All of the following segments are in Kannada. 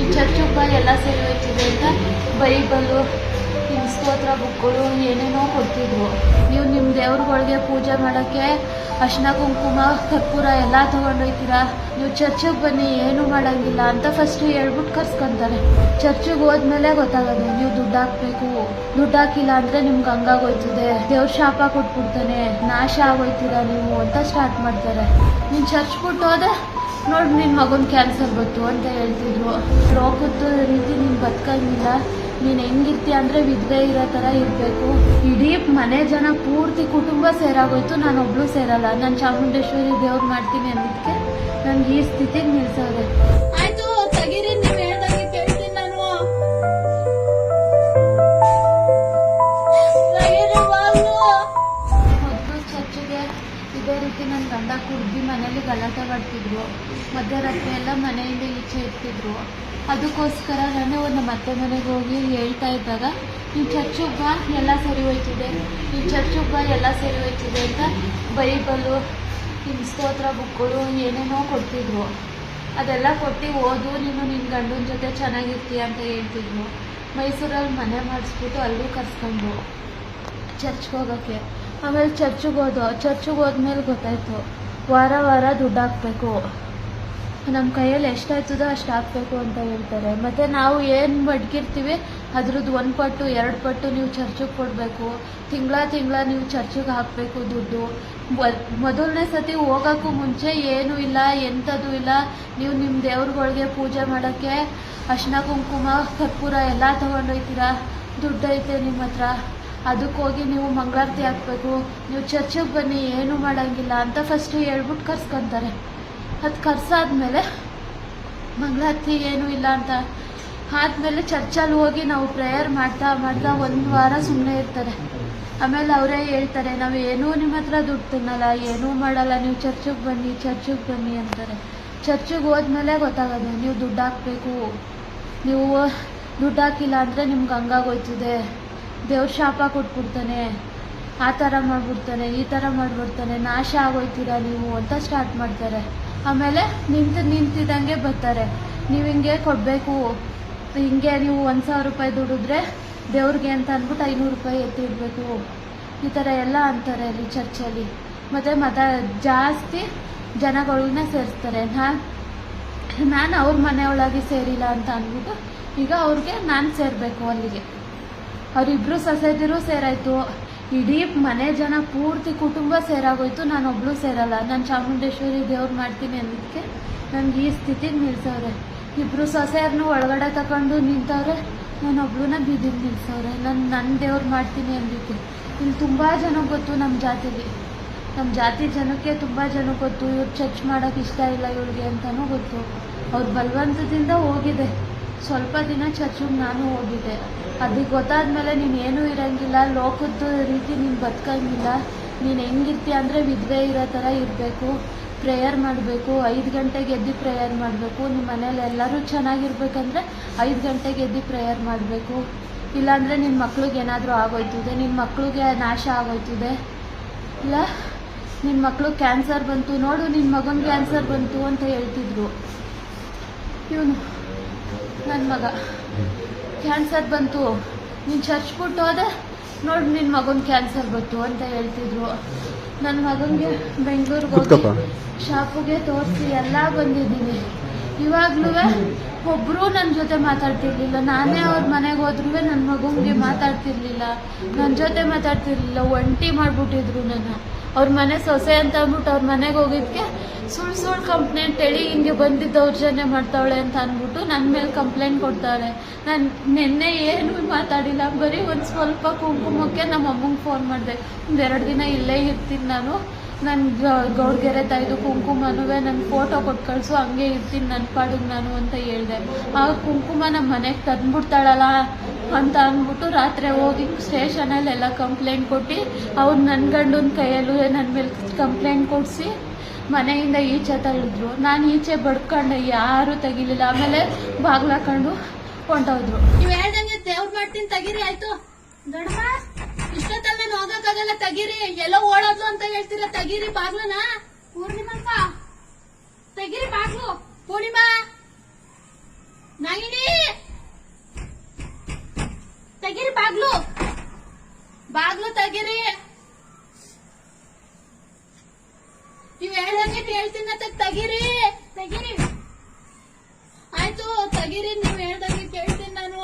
ಈ ಚರ್ಚುಬ್ಬ ಎಲ್ಲ ಸೇರಿ ಹೋಯ್ತಿದೆ ಅಂತ ಬೈಬಲು ಇನ್ನು ಸ್ತೋತ್ರ ಬುಕ್ಗಳು ಏನೇನೋ ಕೊಡ್ತಿದ್ರು ನೀವು ನಿಮ್ಮ ದೇವ್ರುಗಳಿಗೆ ಪೂಜೆ ಮಾಡೋಕ್ಕೆ ಅರ್ಶಿನ ಕುಂಕುಮ, ಕರ್ಪೂರ ಎಲ್ಲ ತೊಗೊಂಡೋಯ್ತೀರಾ? ನೀವು ಚರ್ಚಿಗೆ ಬನ್ನಿ, ಏನೂ ಮಾಡೋಂಗಿಲ್ಲ ಅಂತ ಫಸ್ಟು ಹೇಳ್ಬಿಟ್ಟು ಕರ್ಸ್ಕೊಂತಾರೆ. ಚರ್ಚಿಗೆ ಹೋದ್ಮೇಲೆ ಗೊತ್ತಾಗೋದು, ನೀವು ದುಡ್ಡು ಹಾಕ್ಬೇಕು. ದುಡ್ಡು ಹಾಕಿಲ್ಲ ಅಂದರೆ ನಿಮ್ಗೆ ಹಂಗಾಗೋಯ್ತದೆ. ದೇವ್ರ ಶಾಪ ಕೊಟ್ಬಿಡ್ತಾನೆ. ನಾಶ ಆಗೋಯ್ತೀರಾ ನೀವು ಅಂತ ಸ್ಟಾರ್ಟ್ ಮಾಡ್ತಾರೆ. ನೀನು ಚರ್ಚ್ ಬಿಟ್ಟು ಹೋದೆ? ನೋಡಿ ನಿನ್ನ ಮಗನ ಕ್ಯಾನ್ಸರ್ ಬಂತು ಅಂತ ಹೇಳ್ತಿದ್ರು. ಲೋಕದ ರೀತಿ ನೀನು ಬದುಕಂಗಿಲ್ಲ. ನೀನು ಹೆಂಗಿರ್ತೀಯ ಅಂದರೆ ವಿಧವೆ ಇರೋ ಥರ ಇರಬೇಕು. ಇಡೀ ಮನೆ ಜನ ಪೂರ್ತಿ ಕುಟುಂಬ ಸೇರಾಗೋಯ್ತು, ನಾನು ಒಬ್ಬಳು ಸೇರಲ್ಲ. ನಾನು ಚಾಮುಂಡೇಶ್ವರಿ ದೇವ್ರು ಮಾಡ್ತೀನಿ ಅನ್ನೋದಕ್ಕೆ ನನಗೆ ಈ ಸ್ಥಿತಿಗೆ ನಿಲ್ಸವ್ರೆ ರೀತಿ ನನ್ನ ಗಂಡ ಕುಡ್ದು ಮನೇಲಿ ಗಲಾಟೆ ಮಾಡ್ತಿದ್ರು. ಮಧ್ಯರಾತ್ರಿ ಎಲ್ಲ ಮನೆಯಿಂದ ಈಚೆ ಇರ್ತಿದ್ರು. ಅದಕ್ಕೋಸ್ಕರ ನಾನು ಒಂದು ಮತ್ತೆ ಮನೆಗೆ ಹೋಗಿ ಹೇಳ್ತಾ ಇದ್ದಾಗ ಈ ಚರ್ಚಿಗೆ ಎಲ್ಲ ಸರಿ ಹೋಯ್ತಿದೆ. ಈ ಚರ್ಚಿಗೆ ಎಲ್ಲ ಸರಿ ಹೋಯ್ತಿದೆ ಅಂತ ಬೈಬಲು ನಿಮ್ಮ ಸ್ತೋತ್ರ ಬುಕ್ಗಳು ಏನೇನೋ ಕೊಡ್ತಿದ್ರು. ಅದೆಲ್ಲ ಕೊಟ್ಟು ಓದು, ನೀನು ನಿನ್ನ ಗಂಡನ ಜೊತೆ ಚೆನ್ನಾಗಿರ್ತೀಯ? ಅಂತ ಹೇಳ್ತಿದ್ರು. ಮೈಸೂರಲ್ಲಿ ಮನೆ ಮಾಡಿಸ್ಬಿಟ್ಟು ಅಲ್ಲೂ ಕರ್ಸ್ಕೊಂಡು ಚರ್ಚ್ಗೆ ಹೋಗೋಕ್ಕೆ. ಆಮೇಲೆ ಚರ್ಚಿಗೆ ಹೋದೋ, ಚರ್ಚಿಗೆ ಹೋದ್ಮೇಲೆ ಗೊತ್ತಾಯಿತು, ವಾರ ವಾರ ದುಡ್ಡು ಹಾಕಬೇಕು ನಮ್ಮ ಕೈಯಲ್ಲಿ ಎಷ್ಟಾಯ್ತದೋ ಅಷ್ಟು ಹಾಕಬೇಕು ಅಂತ ಹೇಳ್ತಾರೆ. ಮತ್ತು ನಾವು ಏನು ಮಡ್ಗಿರ್ತೀವಿ, ಅದ್ರದ್ದು ಒಂದು ಪಟ್ಟು, ಎರಡು ಪಟ್ಟು ನೀವು ಚರ್ಚಿಗೆ ಕೊಡಬೇಕು. ತಿಂಗಳ ತಿಂಗಳ ನೀವು ಚರ್ಚಿಗೆ ಹಾಕಬೇಕು ದುಡ್ಡು. ಮೊದಲನೇ ಸತಿ ಹೋಗೋಕ್ಕೂ ಮುಂಚೆ ಏನೂ ಇಲ್ಲ, ಎಂಥದ್ದು ಇಲ್ಲ. ನೀವು ನಿಮ್ಮ ದೇವ್ರುಗಳಿಗೆ ಪೂಜೆ ಮಾಡೋಕ್ಕೆ ಅರ್ಶಿನ ಕುಂಕುಮ, ಕರ್ಪೂರ ಎಲ್ಲ ತೊಗೊಂಡೋಯ್ತೀರಾ? ದುಡ್ಡೈತೆ ನಿಮ್ಮ ಹತ್ರ ಅದಕ್ಕೆ ಹೋಗಿ ನೀವು ಮಂಗಳಾರತಿ ಹಾಕ್ಬೇಕು, ನೀವು ಚರ್ಚಿಗೆ ಬನ್ನಿ, ಏನೂ ಮಾಡೋಂಗಿಲ್ಲ ಅಂತ ಫಸ್ಟ್ ಹೇಳ್ಬಿಟ್ಟು ಕರ್ಸ್ಕೊತಾರೆ. ಅದು ಕರ್ಸಾದ್ಮೇಲೆ ಮಂಗಳಾರತಿ ಏನೂ ಇಲ್ಲ ಅಂತ ಆದಮೇಲೆ ಚರ್ಚಲ್ಲಿ ಹೋಗಿ ನಾವು ಪ್ರೇಯರ್ ಮಾಡ್ತಾ ಮಾಡ್ತಾ ಒಂದು ವಾರ ಸುಮ್ಮನೆ ಇರ್ತಾರೆ. ಆಮೇಲೆ ಅವರೇ ಹೇಳ್ತಾರೆ, ನಾವು ಏನೂ ನಿಮ್ಮ ಹತ್ರ ದುಡ್ಡು ತಿನ್ನಲ್ಲ, ಏನೂ ಮಾಡಲ್ಲ, ನೀವು ಚರ್ಚಿಗೆ ಬನ್ನಿ ಚರ್ಚಿಗೆ ಬನ್ನಿ ಅಂತಾರೆ. ಚರ್ಚಿಗೆ ಹೋದ್ಮೇಲೆ ಗೊತ್ತಾಗೋದು, ನೀವು ದುಡ್ಡು ಹಾಕಬೇಕು. ನೀವು ದುಡ್ಡು ಹಾಕಿಲ್ಲ ಅಂದರೆ ನಿಮ್ಗೆ ಹಂಗಾಗೋಯ್ತದೆ ದೇವ್ರ ಶಾಪ ಕೊಟ್ಬಿಡ್ತಾನೆ, ಆ ಥರ ಮಾಡಿಬಿಡ್ತಾನೆ, ಈ ಥರ ಮಾಡಿಬಿಡ್ತಾನೆ, ನಾಶ ಆಗೋಯ್ತೀರಾ ನೀವು ಅಂತ ಸ್ಟಾರ್ಟ್ ಮಾಡ್ತಾರೆ. ಆಮೇಲೆ ನಿಂತು, ನಿಂತಿದ್ದಂಗೆ ಬರ್ತಾರೆ. ನೀವು ಹಿಂಗೆ ಕೊಡಬೇಕು, ಹಿಂಗೆ ನೀವು ಒಂದು ಸಾವಿರ ರೂಪಾಯಿ ದುಡಿದ್ರೆ ದೇವ್ರಿಗೆ ಅಂತ ಅಂದ್ಬಿಟ್ಟು ಐನೂರು ರೂಪಾಯಿ ಎತ್ತಿಡಬೇಕು. ಈ ಥರ ಎಲ್ಲ ಅಂತಾರೆ ಅಲ್ಲಿ ಚರ್ಚಲ್ಲಿ. ಮತ್ತು ಮತ ಜಾಸ್ತಿ ಜನಗಳನ್ನ ಸೇರಿಸ್ತಾರೆ. ನಾನು ನಾನು ಅವ್ರ ಮನೆಯೊಳಗೆ ಸೇರಿಲ್ಲ ಅಂತ ಅಂದ್ಬಿಟ್ಟು ಈಗ ಅವ್ರಿಗೆ ನಾನು ಸೇರಬೇಕು ಅಲ್ಲಿಗೆ. ಅವರಿಬ್ರು ಸೊಸೈಟಿರು ಸೇರಾಯ್ತು. ಇಡೀ ಮನೆ ಜನ ಪೂರ್ತಿ ಕುಟುಂಬ ಸೇರಾಗೋಯ್ತು. ನಾನು ಒಬ್ಳು ಸೇರಲ್ಲ. ನಾನು ಚಾಮುಂಡೇಶ್ವರಿ ದೇವ್ರು ಮಾಡ್ತೀನಿ ಅನ್ನೋದಕ್ಕೆ ನನಗೆ ಈ ಸ್ಥಿತಿಗೆ ನಿಲ್ಸವ್ರೆ. ಇಬ್ರು ಸೊಸೆಯರ್ನು ಒಳಗಡೆ ತಗೊಂಡು ನಿಂತವ್ರೆ ನಾನು ಒಬ್ಳನ್ನ ಬೀದಿಗೆ ನಿಲ್ಸವ್ರೆ. ನಾನು ನನ್ನ ದೇವ್ರು ಮಾಡ್ತೀನಿ ಅಂದಿದ್ದೆ ಇಲ್ಲಿ ತುಂಬ ಜನ ಗೊತ್ತು ನಮ್ಮ ಜಾತಿಗೆ ನಮ್ಮ ಜಾತಿ ಜನಕ್ಕೆ ತುಂಬ ಜನ ಗೊತ್ತು. ಇವ್ರು ಚರ್ಚ್ ಮಾಡೋಕೆ ಇಷ್ಟ ಇಲ್ಲ ಇವಳಿಗೆ ಅಂತಲೂ ಗೊತ್ತು. ಅವ್ರ ಬಲವಂತದಿಂದ ಹೋಗಿದೆ. ಸ್ವಲ್ಪ ದಿನ ಚರ್ಚಿಗೆ ನಾನು ಹೋಗಿದ್ದೆ. ಅದಕ್ಕೆ ಗೊತ್ತಾದ್ಮೇಲೆ ನೀನು ಏನೂ ಇರೋಂಗಿಲ್ಲ ಲೋಕದ ರೀತಿ ನೀನು ಬದುಕಂಗಿಲ್ಲ. ನೀನು ಹೆಂಗಿರ್ತೀಯ ಅಂದರೆ ವಿಧವೆ ಇರೋ ಥರ ಇರಬೇಕು. ಪ್ರೇಯರ್ ಮಾಡಬೇಕು, ಐದು ಗಂಟೆಗೆ ಎದ್ದು ಪ್ರೇಯರ್ ಮಾಡಬೇಕು. ನಿಮ್ಮ ಮನೇಲಿ ಎಲ್ಲರೂ ಚೆನ್ನಾಗಿರ್ಬೇಕಂದ್ರೆ ಐದು ಗಂಟೆಗೆ ಎದ್ದು ಪ್ರೇಯರ್ ಮಾಡಬೇಕು. ಇಲ್ಲಾಂದರೆ ನಿನ್ನ ಮಕ್ಳಿಗೆ ಏನಾದರೂ ಆಗೋಯ್ತದೆ ನಿನ್ನ ಮಕ್ಳಿಗೆ ನಾಶ ಆಗೋಯ್ತದೆ. ಇಲ್ಲ? ನಿನ್ನ ಮಕ್ಕಳು ಕ್ಯಾನ್ಸರ್ ಬಂತು. ನೋಡು ನಿನ್ನ ಮಗನ ಕ್ಯಾನ್ಸರ್ ಬಂತು ಅಂತ ಹೇಳ್ತಿದ್ರು. ಇವನು ನನ್ನ ಮಗ. ಕ್ಯಾನ್ಸರ್ ಬಂತು. ನೀನು ಚರ್ಚ್ ಬಿಟ್ಟು ಹೋದೆ. ನೋಡಿ ನಿನ್ನ ಮಗನ ಕ್ಯಾನ್ಸರ್ ಬಂತು ಅಂತ ಹೇಳ್ತಿದ್ರು. ನನ್ನ ಮಗನಿಗೆ ಬೆಂಗಳೂರಿಗೆ. ಹೋಗಿ ಶಾಪುಗೆ ತೋರಿಸಿ ಎಲ್ಲ ಬಂದಿದ್ದೀನಿ. ಇವಾಗ್ಲೂ ಒಬ್ಬರು ನನ್ನ ಜೊತೆ ಮಾತಾಡ್ತಿರ್ಲಿಲ್ಲ. ನಾನೇ ಅವ್ರ ಮನೆಗೆ ಹೋದ್ರೂ ನನ್ನ ಮಗನಿಗೆ ಮಾತಾಡ್ತಿರ್ಲಿಲ್ಲ. ನನ್ನ ಜೊತೆ ಮಾತಾಡ್ತಿರ್ಲಿಲ್ಲ. ಒಂಟಿ ಮಾಡಿಬಿಟ್ಟಿದ್ರು ನನ್ನ. ಅವ್ರ ಮನೆ ಸೊಸೆ ಅಂತ ಅಂದ್ಬಿಟ್ಟು ಅವ್ರ ಮನೆಗೆ ಹೋಗಿದ್ಕೆ ಸುಳ್ಳು ಸುಳ್ಳು ಕಂಪ್ಲೇಂಟ್ ಹೇಳಿ ಹಿಂಗೆ ಬಂದಿದ್ದು ದೌರ್ಜನ್ಯ ಮಾಡ್ತಾವಳೆ ಅಂತ ಅಂದ್ಬಿಟ್ಟು ನನ್ನ ಮೇಲೆ ಕಂಪ್ಲೇಂಟ್ ಕೊಡ್ತಾಳೆ ನಾನು ನಿನ್ನೆ ಏನು ಮಾತಾಡಿಲ್ಲ. ಬರೀ ಒಂದು ಸ್ವಲ್ಪ ಕುಂಕುಮಕ್ಕೆ ನಮ್ಮ ಅಮ್ಮಂಗೆ ಫೋನ್ ಮಾಡಿದೆ. ಒಂದೆರಡು ದಿನ ಇಲ್ಲೇ ಇರ್ತೀನಿ ನಾನು. ನನ್ನ ಗೌಡ್ಗೆರೆ ತಾಯ್ದು ಕುಂಕುಮನೂ ನನ್ನ ಫೋಟೋ ಕೊಟ್ಟು ಕಳಿಸು, ಹಂಗೆ ಇರ್ತೀನಿ ನನ್ನ ಪಾಡಿಗೆ ನಾನು ಅಂತ ಹೇಳಿದೆ. ಆ ಕುಂಕುಮ ನಮ್ಮ ಮನೆಗೆ ತಂದ್ಬಿಡ್ತಾಳಲ್ಲ. ಅಂತ ಅಂದ್ಬಿಟ್ಟು ರಾತ್ರಿ ಹೋಗಿ ಸ್ಟೇಷನಲ್ಲಿ ಎಲ್ಲ ಕಂಪ್ಲೇಂಟ್ ಕೊಟ್ಟು ಅವ್ರು ನನ್ನ ಗಂಡನ ಕೈಯಲ್ಲೂ ನನ್ನ ಮೇಲೆ ಕಂಪ್ಲೇಂಟ್ ಕೊಡಿಸಿ ಮನೆಯಿಂದ ಈಚೆ ತಳ್ಳಿದ್ರು. ನಾನು ಈಚೆ ಬಡ್ಕೊಂಡೆ ಯಾರೂ ತೆಗಿಲಿಲ್ಲ. ಆಮೇಲೆ ಬಾಗ್ಲಾಕೊಂಡು ಹೊಂಟೋದ್ರು. ನೀವು ಹೇಳ್ದಂಗೆ ದೇವ್ರ ಮಾಡ್ತೀನಿ ತೆಗೀರಿ, ಆಯ್ತು. ದೊಡ್ಡಮ್ಮ, ಇಷ್ಟೊತ್ತಲ್ಲಿ ನಾನು ಹೋಗಕ್ಕಾಗಲ್ಲ ತೆಗೀರಿ. ಎಲ್ಲ ಓಡೋದ್ಲು ಅಂತ ಹೇಳ್ತೀರಾ, ತೆಗೀರಿ ಬಾಗ್ಲನ ಪೂರ್ಣಿಮಾ ತೆಗೀರಿ ಬಾಗ್ಲು. ಪೂರ್ಣಿಮಾ ನಾಗಿನಿ ತೆಗೀರಿ ಬಾಗ್ಲು ಬಾಗ್ಲು ತೆಗೀರಿ ನೀವ್ ಹೇಳ್ದಂಗೆ ಕೇಳ್ತೀನಿ ಅಂತ ತೆಗೀರಿ, ತೆಗಿರಿ. ಆಯ್ತು, ತೆಗೀರಿ, ನೀವ್ ಹೇಳ್ದಂಗೆ ಕೇಳ್ತೀನಿ ನಾನು.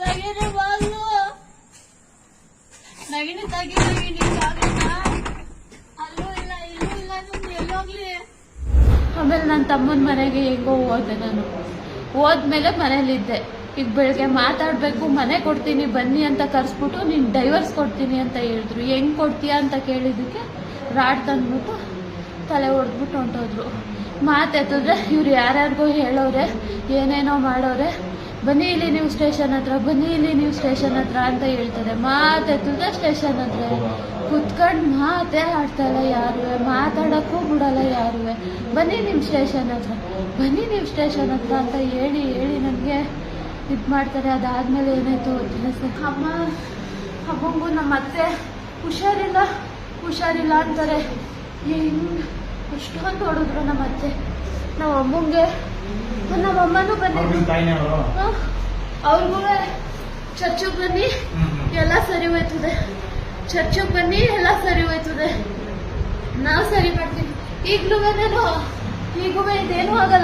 ತೆಗಿರಿ ಬಾಗ್ಲು ನಗಿನಿ, ತಗಿರಿ ಬಾಗ್ಲನ್ನ ಅಲ್ಲೂ ಇಲ್ಲ, ಇಲ್ಲೂ ಇಲ್ಲ, ನಿಮ್ಗೆ ಎಲ್ಲೋಗ್ಲಿ ಆಮೇಲೆ ನನ್ನ ತಮ್ಮನ ಮನೆಗೆ ಹೆಂಗೋ ಹೋದೆ ನಾನು. ಹೋದ್ಮೇಲೆ ಮನೇಲಿದ್ದೆ. ಈಗ ಬೆಳಗ್ಗೆ ಮಾತಾಡಬೇಕು, ಮನೆ ಕೊಡ್ತೀನಿ, ಬನ್ನಿ ಅಂತ ಕರೆಸ್ಬಿಟ್ಟು ನೀನು ಡೈವರ್ಸ್ ಕೊಡ್ತೀನಿ ಅಂತ ಹೇಳಿದ್ರು. ಹೆಂಗ್ ಕೊಡ್ತೀಯಾ ಅಂತ ಕೇಳಿದ್ದಕ್ಕೆ ರಾಡ್ ತಂದ್ಬಿಟ್ಟು ತಲೆ ಹೊಡೆದ್ಬಿಟ್ಟು ಹೊಂಟೋದ್ರು. ಮಾತೆತ್ತಿದ್ರೆ ಇವ್ರು ಯಾರ್ಯಾರಿಗೂ ಹೇಳೋರೆ, ಏನೇನೋ ಮಾಡೋರೆ, ಬನ್ನಿ ಇಲ್ಲಿ ನೀವು ಸ್ಟೇಷನ್ ಹತ್ರ, ಬನ್ನಿ ಇಲ್ಲಿ ನೀವು ಸ್ಟೇಷನ್ ಹತ್ರ ಅಂತ ಹೇಳ್ತಾರೆ. ಮಾತೆತ್ತಿದ್ರೆ ಸ್ಟೇಷನ್ ಹತ್ರ. ಕುತ್ಕೊಂಡು ಮಾತೇ ಆಡ್ತಾಯಿಲ್ಲ ಯಾರು, ಮಾತಾಡೋಕ್ಕೂ ಬಿಡಲ್ಲ ಯಾರುವೆ ಬನ್ನಿ ನಿಮ್ಮ ಸ್ಟೇಷನ್ ಹತ್ರ, ಬನ್ನಿ ನೀವು ಸ್ಟೇಷನ್ ಹತ್ರ ಅಂತ ಹೇಳಿ ಹೇಳಿ ನನಗೆ ಇದು ಮಾಡ್ತಾರೆ ಅದಾದಮೇಲೆ ಏನಾಯ್ತು? ಅಮ್ಮ ಅಮ್ಮಂಗೂ ನಮ್ಮ ಅತ್ತೆ ಹುಷಾರಿಲ್ಲ ಹುಷಾರಿಲ್ಲ ಅಂತಾರೆ. ಹಿಂಗೆ ಅಷ್ಟೊಂದು ಹೊಡೆದ್ರು ನಮ್ಮ ಅತ್ತೆ. ನಮ್ಮ ಅಮ್ಮಂಗೆ ನಮ್ಮ ಅಮ್ಮನೂ ಬಂದಿದ್ರು ಅವ್ರಿಗೂ ಚರ್ಚಿಗೆ ಬನ್ನಿ. ಎಲ್ಲ ಸರಿ ಹೋಯ್ತದೆ. ಚರ್ಚಿಗೆ ಬನ್ನಿ ಎಲ್ಲ ಸರಿ ಹೋಯ್ತದೆ. ನಾವು ಸರಿ ಮಾಡ್ತೀವಿ. ಈಗಲೂ ಏನೇನು ಈಗೂ ಇದೇನೂ ಆಗಲ್ಲ.